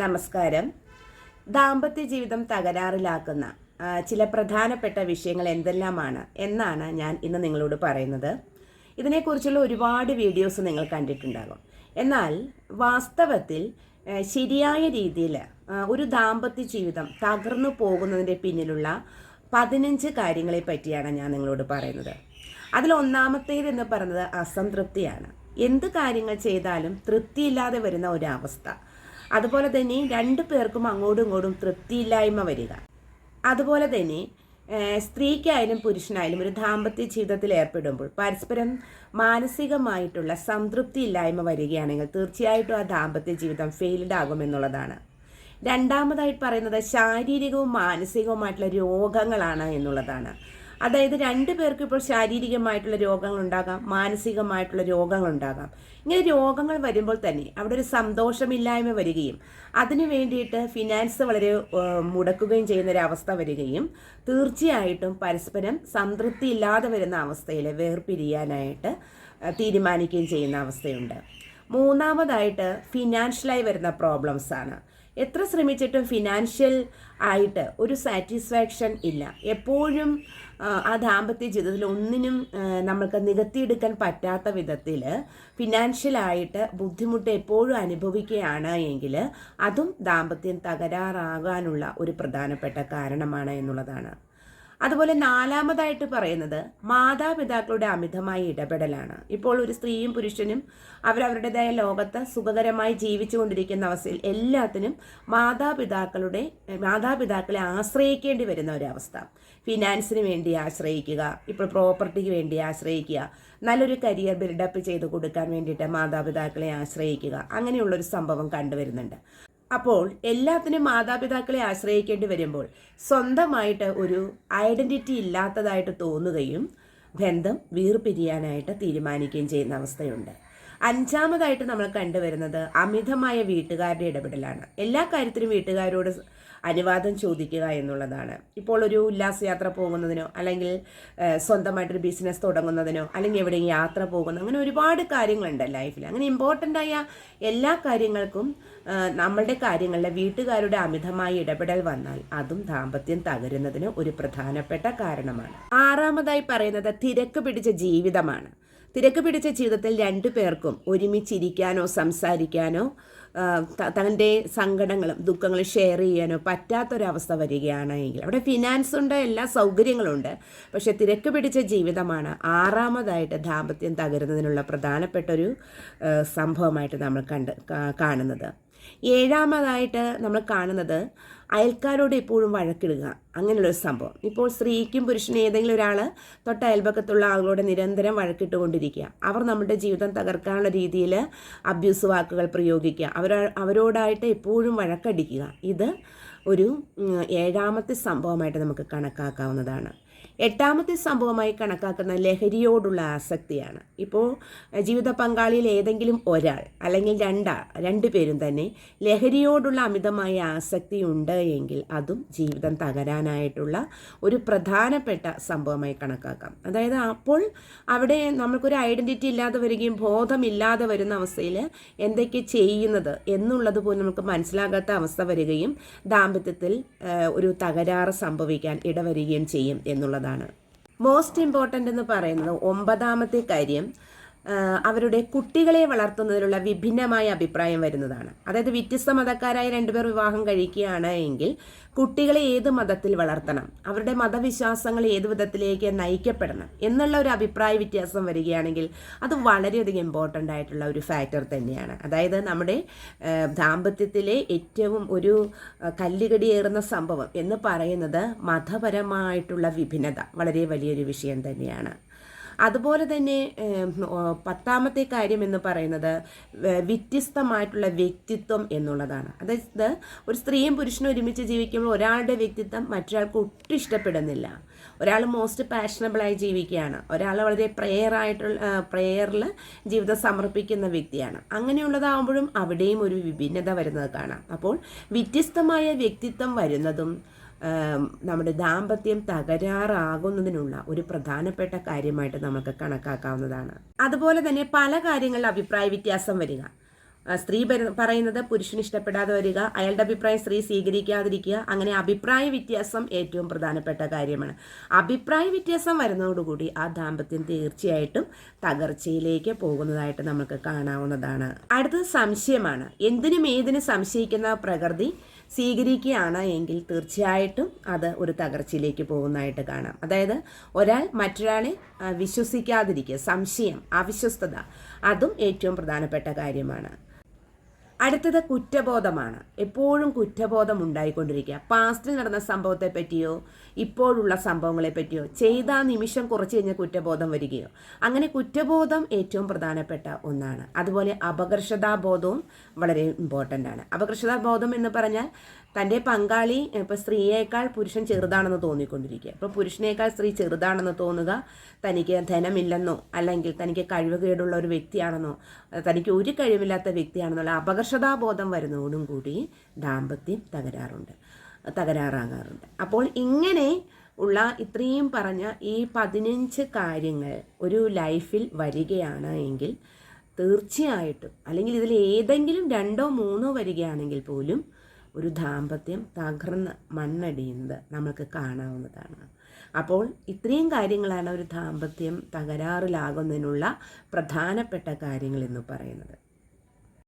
നമസ്കാരം. ദാമ്പത്യ ജീവിതം തകരാറിലാക്കുന്ന ചില പ്രധാനപ്പെട്ട വിഷയങ്ങൾ എന്തെല്ലാമാണ് എന്നാണ് ഞാൻ ഇന്ന് നിങ്ങളോട് പറയുന്നത്. ഇതിനെക്കുറിച്ചുള്ള ഒരുപാട് വീഡിയോസ് നിങ്ങൾ കണ്ടിട്ടുണ്ടാകും. എന്നാൽ വാസ്തവത്തിൽ ശരിയായ രീതിയിൽ ഒരു ദാമ്പത്യ ജീവിതം തകർന്നു പോകുന്നതിന്റെ പിന്നിലുള്ള പതിനഞ്ച് കാര്യങ്ങളെ പറ്റിയാണ് ഞാൻ നിങ്ങളോട് പറയുന്നത്. അതിൽ ഒന്നാമത്തേത് എന്ന് പറയുന്നത് അസംതൃപ്തിയാണ്. എന്ത് കാര്യങ്ങൾ ചെയ്താലും തൃപ്തിയില്ലാതെ വരുന്ന ഒരവസ്ഥ. അതുപോലെ തന്നെ രണ്ടു പേർക്കും അങ്ങോട്ടും ഇങ്ങോട്ടും തൃപ്തിയില്ലായ്മ വരിക. അതുപോലെ തന്നെ സ്ത്രീക്കായാലും പുരുഷനായാലും ഒരു ദാമ്പത്യ ജീവിതത്തിൽ ഏർപ്പെടുമ്പോൾ പരസ്പരം മാനസികമായിട്ടുള്ള സംതൃപ്തി ഇല്ലായ്മ വരികയാണെങ്കിൽ തീർച്ചയായിട്ടും ആ ദാമ്പത്യ ജീവിതം ഫെയിൽഡ് ആകുമെന്നുള്ളതാണ് രണ്ടാമതായിട്ട് പറയുന്നത് ശാരീരികവും മാനസികവുമായിട്ടുള്ള രോഗങ്ങളാണ് എന്നുള്ളതാണ്. അതായത് രണ്ടു പേർക്ക് ഇപ്പോൾ ശാരീരികമായിട്ടുള്ള രോഗങ്ങൾ ഉണ്ടാകാം മാനസികമായിട്ടുള്ള രോഗങ്ങൾ ഉണ്ടാകാം ഇങ്ങനെ രോഗങ്ങൾ വരുമ്പോൾ തന്നെ അവിടെ ഒരു സന്തോഷമില്ലായ്മ വരികയും അതിനു വേണ്ടിയിട്ട് ഫിനാൻസ് വളരെ മുടക്കുകയും ചെയ്യുന്ന ഒരു അവസ്ഥ വരികയും തീർച്ചയായിട്ടും പരസ്പരം സംതൃപ്തി ഇല്ലാതെ വരുന്ന അവസ്ഥയിൽ വേർപിരിയാനായിട്ട് തീരുമാനിക്കുകയും ചെയ്യുന്ന അവസ്ഥയുണ്ട്. മൂന്നാമതായിട്ട് ഫിനാൻഷ്യലായി വരുന്ന പ്രോബ്ലംസ് ആണ് എത്ര ശ്രമിച്ചിട്ടും ഫിനാൻഷ്യൽ ആയിട്ട് ഒരു സാറ്റിസ്ഫാക്ഷൻ ഇല്ല. എപ്പോഴും ആ, ദാമ്പത്യ ജീവിതത്തിൽ ഒന്നിനും നമ്മൾക്ക് നികത്തിയെടുക്കാൻ പറ്റാത്ത വിധത്തിൽ ഫിനാൻഷ്യലായിട്ട് ബുദ്ധിമുട്ട് എപ്പോഴും അനുഭവിക്കുകയാണ് എങ്കിൽ അതും ദാമ്പത്യം തകരാറാകാനുള്ള ഒരു പ്രധാനപ്പെട്ട കാരണമാണ് എന്നുള്ളതാണ്. അതുപോലെ നാലാമതായിട്ട് പറയുന്നത് മാതാപിതാക്കളുടെ അമിതമായ ഇടപെടലാണ്. ഇപ്പോൾ ഒരു സ്ത്രീയും പുരുഷനും അവരവരുടേതായ ലോകത്ത് സുഖകരമായി ജീവിച്ചു കൊണ്ടിരിക്കുന്ന അവസ്ഥയിൽ എല്ലാത്തിനും മാതാപിതാക്കളുടെ മാതാപിതാക്കളെ ആശ്രയിക്കേണ്ടി വരുന്ന ഒരവസ്ഥ. ഫിനാൻസിന് വേണ്ടി ആശ്രയിക്കുക ഇപ്പോൾ പ്രോപ്പർട്ടിക്ക് വേണ്ടി ആശ്രയിക്കുക നല്ലൊരു കരിയർ ബിൽഡപ്പ് ചെയ്ത് കൊടുക്കാൻ വേണ്ടിയിട്ട് മാതാപിതാക്കളെ ആശ്രയിക്കുക അങ്ങനെയുള്ളൊരു സംഭവം കണ്ടുവരുന്നുണ്ട്. അപ്പോൾ എല്ലാത്തിനും മാതാപിതാക്കളെ ആശ്രയിക്കേണ്ടി വരുമ്പോൾ സ്വന്തമായിട്ട് ഒരു ഐഡന്റിറ്റി ഇല്ലാത്തതായിട്ട് തോന്നുകയും ബന്ധം വീർപിരിയാനായിട്ട് തീരുമാനിക്കുകയും ചെയ്യുന്ന അവസ്ഥയുണ്ട്. അഞ്ചാമതായിട്ട് നമ്മൾ കണ്ടുവരുന്നത് അമിതമായ വീട്ടുകാരുടെ ഇടപെടലാണ്. എല്ലാ കാര്യത്തിനും വീട്ടുകാരോട് അനുവാദം ചോദിക്കുക എന്നുള്ളതാണ്. ഇപ്പോൾ ഒരു ഉല്ലാസയാത്ര പോകുന്നതിനോ അല്ലെങ്കിൽ സ്വന്തമായിട്ടൊരു ബിസിനസ് തുടങ്ങുന്നതിനോ അല്ലെങ്കിൽ എവിടെയെങ്കിലും യാത്ര പോകുന്ന അങ്ങനെ ഒരുപാട് കാര്യങ്ങളുണ്ട് ലൈഫിൽ. അങ്ങനെ ഇമ്പോർട്ടന്റ് ആയ എല്ലാ കാര്യങ്ങൾക്കും നമ്മളുടെ കാര്യങ്ങളിലെ വീട്ടുകാരുടെ അമിതമായ ഇടപെടൽ വന്നാൽ അതും ദാമ്പത്യം തകരുന്നതിന് ഒരു പ്രധാനപ്പെട്ട കാരണമാണ്. ആറാമതായി പറയുന്നത് തിരക്ക് പിടിച്ച ജീവിതമാണ്. തിരക്ക് പിടിച്ച ജീവിതത്തിൽ രണ്ടു പേർക്കും ഒരുമിച്ചിരിക്കാനോ സംസാരിക്കാനോ തന്റെ സങ്കടങ്ങളും ദുഃഖങ്ങളും ഷെയർ ചെയ്യാനോ പറ്റാത്തൊരവസ്ഥ വരികയാണെങ്കിൽ. അവിടെ ഫിനാൻസ് ഉണ്ട് എല്ലാ സൗകര്യങ്ങളുണ്ട്. പക്ഷേ തിരക്ക് പിടിച്ച ജീവിതമാണ് ആറാമതായിട്ട് ദാമ്പത്യം തകരുന്നതിനുള്ള പ്രധാനപ്പെട്ട ഒരു സംഭവമായിട്ട് നമ്മൾ കണ്ട് കാണുന്നത്. ഏഴാമതായിട്ട് നമ്മൾ കാണുന്നത് അയൽക്കാരോട് എപ്പോഴും വഴക്കിടുക. അങ്ങനെയുള്ളൊരു സംഭവം. ഇപ്പോൾ സ്ത്രീക്കും പുരുഷനും ഏതെങ്കിലും ഒരാൾ തൊട്ട അയൽപക്കത്തുള്ള ആളുകളോട് നിരന്തരം വഴക്കിട്ടുകൊണ്ടിരിക്കുക. അവർ നമ്മുടെ ജീവിതം തകർക്കാനുള്ള രീതിയിൽ അബ്യൂസ് വാക്കുകൾ പ്രയോഗിക്കുക. അവർ അവരോടായിട്ട് എപ്പോഴും വഴക്കടിക്കുക. ഇത് ഒരു ഏഴാമത്തെ സംഭവമായിട്ട് നമുക്ക് കണക്കാക്കാവുന്നതാണ്. എട്ടാമത്തെ സംഭവമായി കണക്കാക്കുന്ന ലഹരിയോടുള്ള ആസക്തിയാണ്. ഇപ്പോൾ ജീവിത പങ്കാളിയിൽ ഏതെങ്കിലും ഒരാൾ അല്ലെങ്കിൽ രണ്ടാൾ രണ്ടു പേരും തന്നെ ലഹരിയോടുള്ള അമിതമായ ആസക്തി ഉണ്ട് എങ്കിൽ അതും ജീവിതം തകരാനായിട്ടുള്ള ഒരു പ്രധാനപ്പെട്ട സംഭവമായി കണക്കാക്കാം. അതായത് അപ്പോൾ അവിടെ നമ്മൾക്കൊരു ഐഡന്റിറ്റി ഇല്ലാതെ വരികയും ബോധമില്ലാതെ വരുന്ന അവസ്ഥയിൽ എന്തൊക്കെ ചെയ്യുന്നത് എന്നുള്ളത് പോലും നമുക്ക് മനസ്സിലാകാത്ത അവസ്ഥ വരികയും ദാമ്പത്യത്തിൽ ഒരു തകരാറ് സംഭവിക്കാൻ ഇടവരികയും ചെയ്യും എന്നുള്ളതാണ് മോസ്റ്റ് ഇമ്പോർട്ടന്റ് എന്ന് പറയുന്നത് ഒമ്പതാമത്തെ കാര്യം അവരുടെ കുട്ടികളെ വളർത്തുന്നതിലുള്ള വിഭിന്നമായ അഭിപ്രായം വരുന്നതാണ്. അതായത് വ്യത്യസ്ത മതക്കാരായ രണ്ടുപേർ വിവാഹം കഴിക്കുകയാണ് എങ്കിൽ കുട്ടികളെ ഏത് മതത്തിൽ വളർത്തണം? അവരുടെ മതവിശ്വാസങ്ങൾ ഏത് വിധത്തിലേക്ക് നയിക്കപ്പെടണം? എന്നുള്ള ഒരു അഭിപ്രായ വ്യത്യാസം വരികയാണെങ്കിൽ അത് വളരെയധികം ഇമ്പോർട്ടന്റ് ആയിട്ടുള്ള ഒരു ഫാക്ടർ തന്നെയാണ്. അതായത് നമ്മുടെ ദാമ്പത്യത്തിലെ ഏറ്റവും ഒരു കല്ലുകടിയേറുന്ന സംഭവം എന്ന് പറയുന്നത് മതപരമായിട്ടുള്ള വിഭിന്നത. വളരെ വലിയൊരു വിഷയം തന്നെയാണ്. അതുപോലെ തന്നെ പത്താമത്തെ കാര്യം എന്ന് പറയുന്നത് വ്യത്യസ്തമായിട്ടുള്ള വ്യക്തിത്വം എന്നുള്ളതാണ്. അതായത് ഒരു സ്ത്രീയും പുരുഷനും ഒരുമിച്ച് ജീവിക്കുമ്പോൾ ഒരാളുടെ വ്യക്തിത്വം മറ്റൊരാൾക്ക് ഒട്ടും ഇഷ്ടപ്പെടുന്നില്ല. ഒരാൾ മോസ്റ്റ് പാഷനബിളായി ജീവിക്കുകയാണ്. ഒരാൾ വളരെ പ്രെയർ ആയിട്ടുള്ള പ്രെയറിൽ ജീവിതം സമർപ്പിക്കുന്ന വ്യക്തിയാണ്. അങ്ങനെയുള്ളതാകുമ്പോഴും അവിടെയും ഒരു വിഭിന്നത വരുന്നത് കാണാം. അപ്പോൾ വ്യത്യസ്തമായ വ്യക്തിത്വം വരുന്നതും നമ്മുടെ ദാമ്പത്യം തകരാറാകുന്നതിനുള്ള ഒരു പ്രധാനപ്പെട്ട കാര്യമായിട്ട് നമുക്ക് കണക്കാക്കാവുന്നതാണ്. അതുപോലെ തന്നെ പല കാര്യങ്ങളിൽ അഭിപ്രായ വ്യത്യാസം വരിക. സ്ത്രീ പറയുന്നത് പുരുഷന് ഇഷ്ടപ്പെടാതെ വരിക അയാളുടെ അഭിപ്രായം സ്ത്രീ സ്വീകരിക്കാതിരിക്കുക അങ്ങനെ അഭിപ്രായ വ്യത്യാസം ഏറ്റവും പ്രധാനപ്പെട്ട കാര്യമാണ്. അഭിപ്രായ വ്യത്യാസം വരുന്നതോടുകൂടി ആ ദാമ്പത്യം തീർച്ചയായിട്ടും തകർച്ചയിലേക്ക് പോകുന്നതായിട്ട് നമുക്ക് കാണാവുന്നതാണ്. അടുത്തത് സംശയമാണ് എന്തിനും ഏതിനും സംശയിക്കുന്ന പ്രകൃതി സ്വീകരിക്കുകയാണ് എങ്കിൽ തീർച്ചയായിട്ടും അത് ഒരു തകർച്ചയിലേക്ക് പോകുന്നതായിട്ട് കാണാം. അതായത് ഒരാൾ മറ്റൊരാളെ വിശ്വസിക്കാതിരിക്കുക സംശയം അവിശ്വസ്തത അതും ഏറ്റവും പ്രധാനപ്പെട്ട കാര്യമാണ്. അടുത്തത് കുറ്റബോധമാണ്. എപ്പോഴും കുറ്റബോധം ഉണ്ടായിക്കൊണ്ടിരിക്കുക. പാസ്റ്റിൽ നടന്ന സംഭവത്തെ പറ്റിയോ ഇപ്പോഴുള്ള സംഭവങ്ങളെ പറ്റിയോ ചെയ്ത നിമിഷം കുറച്ച് കഴിഞ്ഞാൽ കുറ്റബോധം വരികയോ. അങ്ങനെ കുറ്റബോധം ഏറ്റവും പ്രധാനപ്പെട്ട ഒന്നാണ്. അതുപോലെ അപകർഷതാബോധവും വളരെ ഇമ്പോർട്ടന്റ് ആണ്. അപകർഷതാബോധം എന്ന് പറഞ്ഞാൽ തന്റെ പങ്കാളി ഇപ്പോൾ സ്ത്രീയേക്കാൾ പുരുഷൻ ചെറുതാണെന്ന് തോന്നിക്കൊണ്ടിരിക്കുക ഇപ്പോൾ പുരുഷനേക്കാൾ സ്ത്രീ ചെറുതാണെന്ന് തോന്നുക തനിക്ക് ധനമില്ലെന്നോ അല്ലെങ്കിൽ തനിക്ക് കഴിവുകേടുള്ള ഒരു വ്യക്തിയാണെന്നോ തനിക്ക് ഒരു കഴിവില്ലാത്ത വ്യക്തിയാണെന്നുള്ള അപകർഷതാബോധം വരുന്നതോടും കൂടി ദാമ്പത്യം തകരാറുണ്ട് തകരാറാകാറുണ്ട്. അപ്പോൾ ഇങ്ങനെ ഉള്ള ഇത്രയും പറഞ്ഞ ഈ പതിനഞ്ച് കാര്യങ്ങൾ ഒരു ലൈഫിൽ വരികയാണ് എങ്കിൽ തീർച്ചയായിട്ടും അല്ലെങ്കിൽ ഇതിൽ ഏതെങ്കിലും രണ്ടോ മൂന്നോ വരികയാണെങ്കിൽ പോലും ഒരു ദാമ്പത്യം തകർന്ന് മണ്ണടിയുന്നത് നമുക്ക് കാണാവുന്നതാണ്. അപ്പോൾ ഇത്രയും കാര്യങ്ങളാണ് ഒരു ദാമ്പത്യം തകരാറിലാകുന്നതിനുള്ള പ്രധാനപ്പെട്ട കാര്യങ്ങൾ എന്ന് പറയുന്നത്.